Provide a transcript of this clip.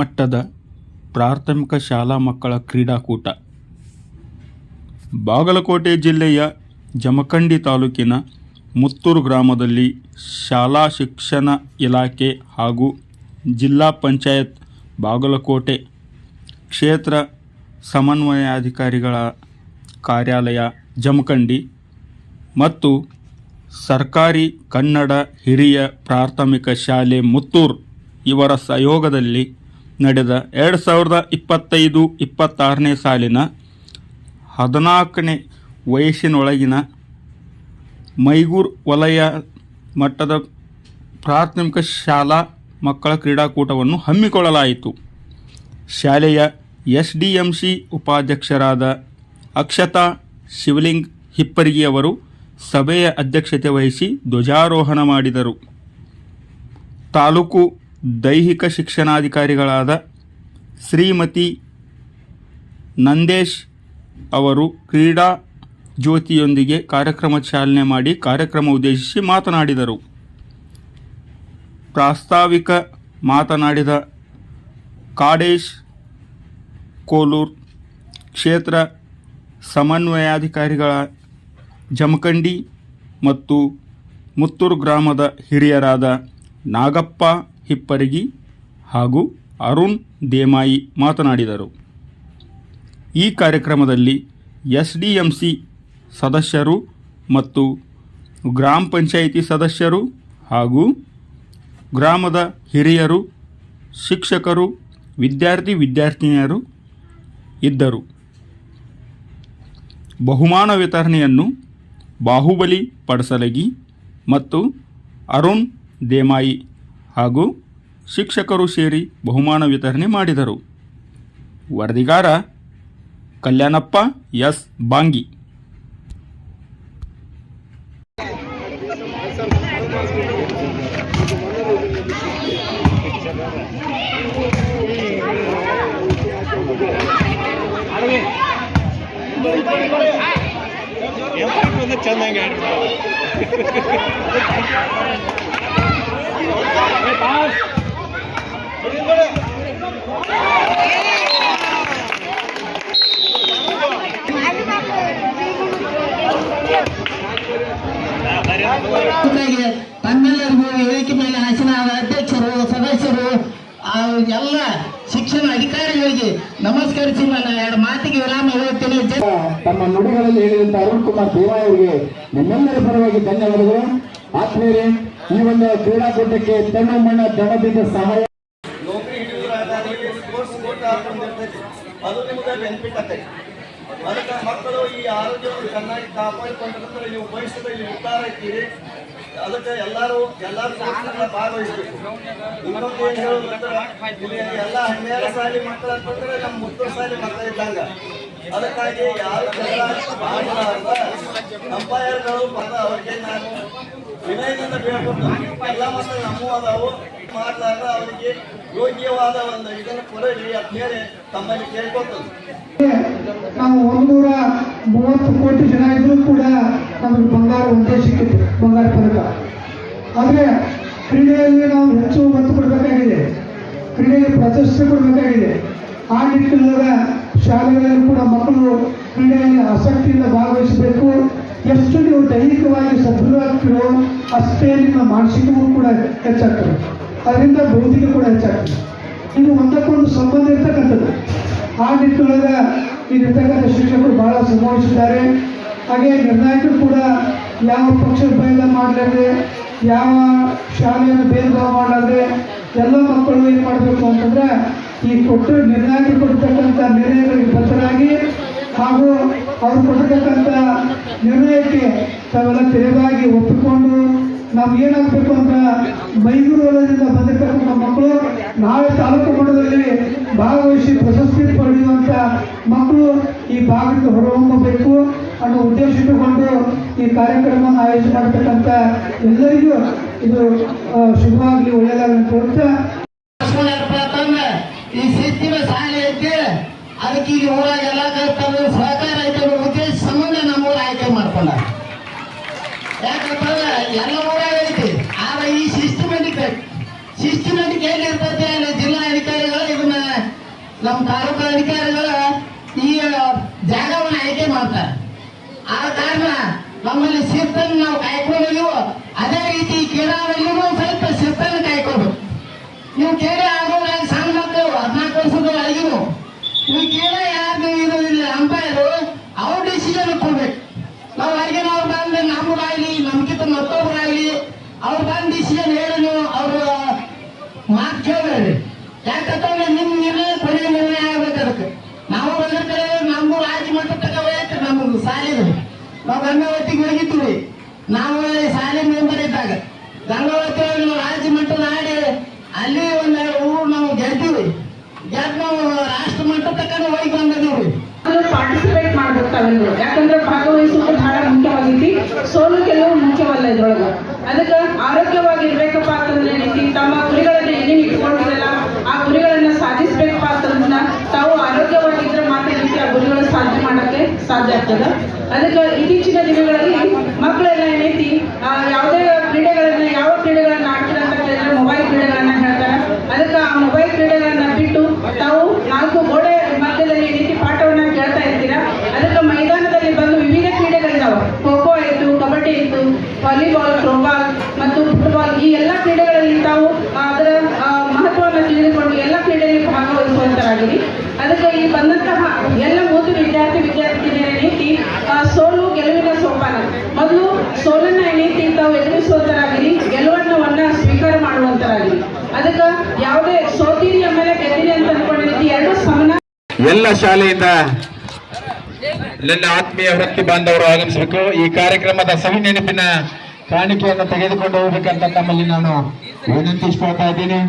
ಮಟ್ಟದ ಪ್ರಾಥಮಿಕ ಶಾಲಾ ಮಕ್ಕಳ ಕ್ರೀಡಾಕೂಟ. ಬಾಗಲಕೋಟೆ ಜಿಲ್ಲೆಯ ಜಮಖಂಡಿ ತಾಲೂಕಿನ ಮುತ್ತೂರು ಗ್ರಾಮದಲ್ಲಿ ಶಾಲಾ ಶಿಕ್ಷಣ ಇಲಾಖೆ ಹಾಗೂ ಜಿಲ್ಲಾ ಪಂಚಾಯತ್ ಬಾಗಲಕೋಟೆ ಕ್ಷೇತ್ರ ಸಮನ್ವಯಾಧಿಕಾರಿಗಳ ಕಾರ್ಯಾಲಯ ಜಮಖಂಡಿ ಮತ್ತು ಸರ್ಕಾರಿ ಕನ್ನಡ ಹಿರಿಯ ಪ್ರಾಥಮಿಕ ಶಾಲೆ ಮುತ್ತೂರು ಇವರ ಸಹಯೋಗದಲ್ಲಿ ನಡೆದ ಎರಡು ಸಾವಿರದ ಇಪ್ಪತ್ತೈದು ಇಪ್ಪತ್ತಾರನೇ ಸಾಲಿನ ಹದಿನಾಲ್ಕನೇ ವಯಸ್ಸಿನೊಳಗಿನ ಮೈಗೂರು ವಲಯ ಮಟ್ಟದ ಪ್ರಾಥಮಿಕ ಶಾಲಾ ಮಕ್ಕಳ ಕ್ರೀಡಾಕೂಟವನ್ನು ಹಮ್ಮಿಕೊಳ್ಳಲಾಯಿತು. ಶಾಲೆಯ ಎಸ್ ಡಿ ಎಂ ಸಿ ಉಪಾಧ್ಯಕ್ಷರಾದ ಅಕ್ಷತಾ ಶಿವಲಿಂಗ್ ಹಿಪ್ಪರಿಗಿಯವರು ಸಭೆಯ ಅಧ್ಯಕ್ಷತೆ ವಹಿಸಿ ಧ್ವಜಾರೋಹಣ ಮಾಡಿದರು. ತಾಲೂಕು ದೈಹಿಕ ಶಿಕ್ಷಣಾಧಿಕಾರಿಗಳಾದ ಶ್ರೀಮತಿ ನಂದೇಶ್ ಅವರು ಕ್ರೀಡಾ ಜ್ಯೋತಿಯೊಂದಿಗೆ ಕಾರ್ಯಕ್ರಮ ಚಾಲನೆ ಮಾಡಿ ಕಾರ್ಯಕ್ರಮ ಉದ್ದೇಶಿಸಿ ಮಾತನಾಡಿದರು. ಪ್ರಾಸ್ತಾವಿಕ ಮಾತನಾಡಿದ ಕಾಡೇಶ್ ಕೋಲೂರ್, ಕ್ಷೇತ್ರ ಸಮನ್ವಯಾಧಿಕಾರಿಗಳ ಜಮಖಂಡಿ ಮತ್ತು ಮುತ್ತೂರು ಗ್ರಾಮದ ಹಿರಿಯರಾದ ನಾಗಪ್ಪ ಹಿಪ್ಪರಗಿ ಹಾಗೂ ಅರುಣ್ ದೇಮಾಯಿ ಮಾತನಾಡಿದರು. ಈ ಕಾರ್ಯಕ್ರಮದಲ್ಲಿ ಎಸ್ ಸದಸ್ಯರು ಮತ್ತು ಗ್ರಾಮ ಪಂಚಾಯಿತಿ ಸದಸ್ಯರು ಹಾಗೂ ಗ್ರಾಮದ ಹಿರಿಯರು, ಶಿಕ್ಷಕರು, ವಿದ್ಯಾರ್ಥಿ ವಿದ್ಯಾರ್ಥಿನಿಯರು ಇದ್ದರು. ಬಹುಮಾನ ವಿತರಣೆಯನ್ನು ಬಾಹುಬಲಿ ಪಡಸಲಗಿ ಮತ್ತು ಅರುಣ್ ದೇಮಾಯಿ ಹಾಗೂ ಶಿಕ್ಷಕರು ಸೇರಿ ಬಹುಮಾನ ವಿತರಣೆ ಮಾಡಿದರು. ವರದಿಗಾರ ಕಲ್ಯಾಣಪ್ಪ ಎಸ್. ಬಾಂಗಿ. ಚೆನ್ನಾಗಿ ತಮ್ಮೆಲ್ಲರಿಗೂ ವೇದಿಕೆ ಮೇಲೆ ಹಾಸಿನ ಅಧ್ಯಕ್ಷರು, ಸದಸ್ಯರು ಎಲ್ಲ ಶಿಕ್ಷಣ ಅಧಿಕಾರಿಗಳಿಗೆ ನಮಸ್ಕರಿಸಿ ನನ್ನ ಎರಡು ಮಾತಿಗೆ ವಿರಾಮ ಹೇಳುತ್ತೇನೆ. ತಮ್ಮ ನುಡಿಗಳಲ್ಲಿ ಹೇಳಿದಂತ ಅರುಣ್ ಕುಮಾರ್ ನಿಮ್ಮೆಲ್ಲರ ಪರವಾಗಿ ಧನ್ಯವಾದಗಳು. ಆತ್ಮೀಯರೇ ಈ ಒಂದು ಕ್ರೀಡಾಕೂಟಕ್ಕೆ ತನ್ನ ಮಣ್ಣ ದಣದಿಂದ ಸಹಾಯ ಅದಕ್ಕೆ ಮಕ್ಕಳು ಈ ಆರೋಗ್ಯವನ್ನು ಚೆನ್ನಾಗಿ ಕಾಪಾಡಿಕೊಂಡ್ರೆ ನೀವು ಭವಿಷ್ಯದಲ್ಲಿ ಉತ್ತಾರ ಇರ್ತೀರಿ ಅದಕ್ಕೆ ಎಲ್ಲರೂ ಎಲ್ಲರೂ ಭಾಗವಹಿಸ್ಬೇಕು. ಇನ್ನೊಂದು ಏನು ಹೇಳೋದಂದ್ರೆ ಇಲ್ಲಿ ಎಲ್ಲ ಹನ್ನೆರಡು ಸಾಲಿ ಮಕ್ಕಳು ಅಂತಂದ್ರೆ ನಮ್ಮ ಮುತ್ತು ಸಾಲಿ ಮಕ್ಕಳ ಇದ್ದಂಗ. ಅದಕ್ಕಾಗಿ ಯಾರು ಎಲ್ಲ ಅಂಪೈರ್ಗಳು ಬಂದ ಅವ್ರಿಗೆ ನಾನು ವಿನಯದಿಂದ ಬೇಡ್ಕೊಂಡು ಎಲ್ಲ ಮಕ್ಕಳು ನಮ್ಮೂ ಅದಾವು ಮಾಡಿದಾಗ ಅವರಿಗೆ ಯೋಗ್ಯವಾದ ಒಂದು ಇದನ್ನು ಕೊಡಲಿ. ಅಂತ ಹೇಳಿ ತಮ್ಮಲ್ಲಿ ಕೇಳ್ಕೊತದ್ದು ನಾವು ಒಂದೂರ ಮೂವತ್ತು ಕೋಟಿ ಜನ ಇದ್ರೂ ಕೂಡ ನಮಗೆ ಬಂಗಾರ ಒಂದೇ ಸಿಕ್ಕಿತ್ತು ಬಂಗಾರ ಪದಕ. ಆದರೆ ಕ್ರೀಡೆಯಲ್ಲಿ ನಾವು ಹೆಚ್ಚು ಒತ್ತು ಕೊಡಬೇಕಾಗಿದೆ. ಕ್ರೀಡೆಗೆ ಪ್ರಶಸ್ತಿ ಕೊಡಬೇಕಾಗಿದೆ. ಆ ನಿಟ್ಟಿನೊಳಗ ಶಾಲೆಗಳಲ್ಲಿ ಕೂಡ ಮಕ್ಕಳು ಕ್ರೀಡೆಯಲ್ಲಿ ಆಸಕ್ತಿಯಿಂದ ಭಾಗವಹಿಸಬೇಕು. ಎಷ್ಟು ನೀವು ದೈಹಿಕವಾಗಿ ಸದೃಢ ಅಷ್ಟೇ ನಿಮ್ಮ ಮಾನಸಿಕವೂ ಕೂಡ ಹೆಚ್ಚಾಗ್ತದೆ. ಅದರಿಂದ ಬೌದ್ಧಿಕ ಕೂಡ ಹೆಚ್ಚಾಗ್ತದೆ. ಇದು ಒಂದಕ್ಕೊಂದು ಸಂಬಂಧ ಇರ್ತಕ್ಕಂಥದ್ದು. ಆ ನಿಟ್ಟಿನೊಳಗೆ ಇಲ್ಲಿರ್ತಕ್ಕಂಥ ಶಿಕ್ಷಕರು ಬಹಳ ಸಂಭವಿಸಿದ್ದಾರೆ. ಹಾಗೆ ನಿರ್ಣಾಯಕರು ಕೂಡ ಯಾವ ಪಕ್ಷ ಭೇದ ಮಾಡಲಾರ್ದೆ ಯಾವ ಶಾಲೆಯನ್ನು ಭೇದ ಭಾವ ಎಲ್ಲ ಮಕ್ಕಳು ಏನು ಮಾಡಬೇಕು ಅಂತಂದ್ರೆ ಈ ಕೊಟ್ಟು ನಿರ್ಣಾಯಕರು ಕೊಡ್ತಕ್ಕಂಥ ನಿರ್ಣಯಗಳಿಗೆ ಬದ್ಧರಾಗಿ ಹಾಗೂ ಅವ್ರು ಕೊಟ್ಟಿರ್ತಕ್ಕಂಥ ನಿರ್ಣಯಕ್ಕೆ ತಾವೆಲ್ಲ ತೆರವಾಗಿ ಒಪ್ಪಿಕೊಂಡು ನಾವು ಏನಾಗಬೇಕು ಅಂತ ಮೈಸೂರು ವಲಯದಿಂದ ಬಂದಿರ್ತಕ್ಕಂಥ ಮಕ್ಕಳು ನಾಳೆ ತಾಲೂಕು ಮಟ್ಟದಲ್ಲಿ ಭಾಗವಹಿಸಿ ಪ್ರಶಸ್ತಿ ಪಡೆಯುವಂಥ ಮಕ್ಕಳು ಈ ಭಾಗಕ್ಕೆ ಹೊರಹೊಮ್ಮಬೇಕು ಅನ್ನೋ ಉದ್ದೇಶ ಇಟ್ಟುಕೊಂಡು ಈ ಕಾರ್ಯಕ್ರಮವನ್ನು ಆಯೋಜನೆ ಮಾಡ್ತಕ್ಕಂಥ ಎಲ್ಲರಿಗೂ ಇದು ಶುಭವಾಗಿ ಶುಭವಾಗಲಿ, ಒಳ್ಳೆಯದಾಗಲಿ ಅಂತ ಈ ಶಿಸ್ತಿನ ಶಾಲೆ ಐತೆ ಅದಕ್ಕೆ ಈಗ ಊರಾಗ ಎಲ್ಲ ತಮ್ಮ ಸಹಕಾರ ಐತೆ ಅನ್ನೋ ಉದ್ದೇಶ ಸಂಬಂಧ ನಮ್ಮ ಊರ ಆಯ್ಕೆ ಮಾಡ್ಕೊಂಡ. ಯಾಕಂತಂದ್ರೆ ಎಲ್ಲ ಊರಾಗ ಐತಿ. ಆದ್ರೆ ಈ ಸಿಸ್ಟಮೆಟಿಕ್ ಸಿಸ್ಟಮೆಟಿಕ್ ಏನಿರ್ತೈತೆ ಜಿಲ್ಲಾ ಅಧಿಕಾರಿಗಳು ಇದನ್ನ ನಮ್ಮ ತಾಲೂಕು ಅಧಿಕಾರಿಗಳು ಈ ಜಾಗವನ್ನು ಆಯ್ಕೆ ಮಾಡ್ತಾರೆ. ಆ ಕಾರಣ ನಮ್ಮಲ್ಲಿ ಶಿಸ್ತನ್ನು ನಾವು ಕಾಯ್ಕೊಂಡಿದ್ದೀವೋ ಅದೇ ರೀತಿ ಕ್ರೀಡಾವಳಿಗೂ ಸ್ವಲ್ಪ ಶಿಸ್ತನ್ನು ಕಾಯ್ಕೋಬೇಕು. ನೀವು ಕೇಳಿ ಆಗೋದಾಗ ಸಣ್ಣ ಮಕ್ಕಳು ಹದಿನಾಲ್ಕು ವರ್ಷದ ಒಳಗಿನು. ನೀವು ಕೇಳ ಯಾರು ಅವ್ರು ಬಂದು ಅವರು ಮಾತು ಕೇಳಬೇಡ್ರಿ ಯಾಕಂತಂದ್ರೆ ನಿಮ್ ನಿರ್ಣಯ ಕೊನೆಯ ನಿರ್ಣಯ ಆಗ್ಬೇಕು ಅದಕ್ಕೆ. ನಾವು ಬಂದಿರ್ತೇವೆ ನಮಗೂ ರಾಜ್ಯ ಮಟ್ಟ ತಗೋಬೇಕು ನಮ್ಗೆ ಸಾಲಿ ನಾವು ಗಂಗಾವತಿಗೆ ಹೋಗಿದ್ವಿ ನಾವು ಸಾಲಿ ಮೆಂಬರ್ ಇದ್ದಾಗ. ಗಂಗಾವತಿ ರಾಜ್ಯ ಮಟ್ಟದ ಆಡಿ, ಅಲ್ಲಿ ಒಂದು ಊರು ನಾವು ಗೆದ್ದೀವಿ. ಗೆದ್ದು ನಾವು ರಾಷ್ಟ್ರ ಮಟ್ಟ ತಕ್ಕ ಹೋಗಿ ಬಂದಿದ್ದೀವಿ? ಪಾರ್ಟಿಸಿಪೇಟ್ ಮಾಡ್ಬೇಕು ಯಾಕಂದ್ರೆ ಭಾಗವಹಿಸುವುದು ಬಹಳ ಮುಖ್ಯವಾಗೈತಿ ಸೋಲು ಕೆಲವು ಮುಖ್ಯವಲ್ಲ ಇದ್ರೊಳಗ ಅದಕ್ಕೆ ಆರೋಗ್ಯವಾಗಿರ್ಬೇಕಪ್ಪ ಅಂತಂದ್ರೆ ಏನೈತಿ ತಮ್ಮ ಗುರಿಗಳನ್ನ ಏನೇನು ಇಟ್ಕೊಂಡಿರಲ್ಲ ಆ ಗುರಿಗಳನ್ನ ಸಾಧಿಸ್ಬೇಕಪ್ಪ ಅಂತಂದ್ರ ತಾವು ಆರೋಗ್ಯವಾಗಿದ್ರೆ ಮಾತ್ರ ಏನೈತಿ ಆ ಗುರಿಗಳು ಸಾಧನೆ ಮಾಡಕ್ಕೆ ಸಾಧ್ಯ ಆಗ್ತದ ಅದಕ್ಕೆ ಇತ್ತೀಚಿನ ದಿನಗಳಲ್ಲಿ ಮಕ್ಕಳೆಲ್ಲ ಏನೈತಿ ಯಾವುದೇ ಕ್ರೀಡೆಗಳನ್ನ ಯಾವ ಕ್ರೀಡೆಗಳನ್ನ ಆಡ್ತೀರ ಅಂತ ಕೇಳಿದ್ರೆ ಮೊಬೈಲ್ ಕ್ರೀಡೆಗಳನ್ನ ಹೇಳ್ತಾರೆ. ಅದಕ್ಕೆ ಆ ಮೊಬೈಲ್ ಕ್ರೀಡೆಗಳನ್ನ ಬಿಟ್ಟು ತಾವು ನಾಲ್ಕು ಗೋಡೆ ಮಧ್ಯದಲ್ಲಿ ರೀತಿ ಪಾಠವನ್ನ ಕೇಳ್ತಾ ಇರ್ತೀರಾ? ಅದಕ್ಕೆ ಮೈದಾನದಲ್ಲಿ ಬಂದು ವಿವಿಧ ಕ್ರೀಡೆಗಳಿದಾವೆ. ಖೋ ಖೋ ಆಯಿತು ಕಬಡ್ಡಿ ಇತ್ತು ವಾಲಿಬಾಲ್ ಥ್ರೋಬಾಲ್ ಮತ್ತು ಫುಟ್ಬಾಲ್ ಈ ಎಲ್ಲ ಕ್ರೀಡೆಗಳಲ್ಲಿ ತಾವು ಅದರ ಮಹತ್ವವನ್ನ ತಿಳಿದುಕೊಂಡು ಎಲ್ಲ ಕ್ರೀಡೆಯಲ್ಲಿ ಭಾಗವಹಿಸುವಂತರಾಗಿರಿ. ಅದಕ್ಕೆ ಈ ಬಂದಂತಹ ಎಲ್ಲ ಮೂರು ವಿದ್ಯಾರ್ಥಿ ವಿದ್ಯಾರ್ಥಿನಿಯರ ನೀತಿ ಆ, ಸೋಲನ್ನ ಏನೈತಿ ತಾವು ಎದುರಿಸುವಂತರಾಗಿರಿ ಗೆಲುವನ್ನವನ್ನ ಸ್ವೀಕಾರ ಮಾಡುವಂತರಾಗಿರಿ ಅದಕ್ಕೆ ಯಾವುದೇ ಸೋತೀರಿ ಆಮೇಲೆ ಗೆದ್ದಿರಿ ಅಂತ ಅನ್ಕೊಂಡಿರ್ತಿ ಎರಡು ಸಮನ ಎಲ್ಲ ಶಾಲೆಯಿಂದ ನನ್ನ ಆತ್ಮೀಯ ವೃತ್ತಿ ಬಾಂಧವರು ಆಗಮಿಸಬೇಕು. ಈ ಕಾರ್ಯಕ್ರಮದ ಸವಿ ನೆನಪಿನ ಕಾಣಿಕೆಯನ್ನು ತೆಗೆದುಕೊಂಡು ಹೋಗ್ಬೇಕಂತ ತಮ್ಮಲ್ಲಿ ನಾನು ವಿನಂತಿಸ್ಕೊಳ್ತಾ ಇದ್ದೀನಿ.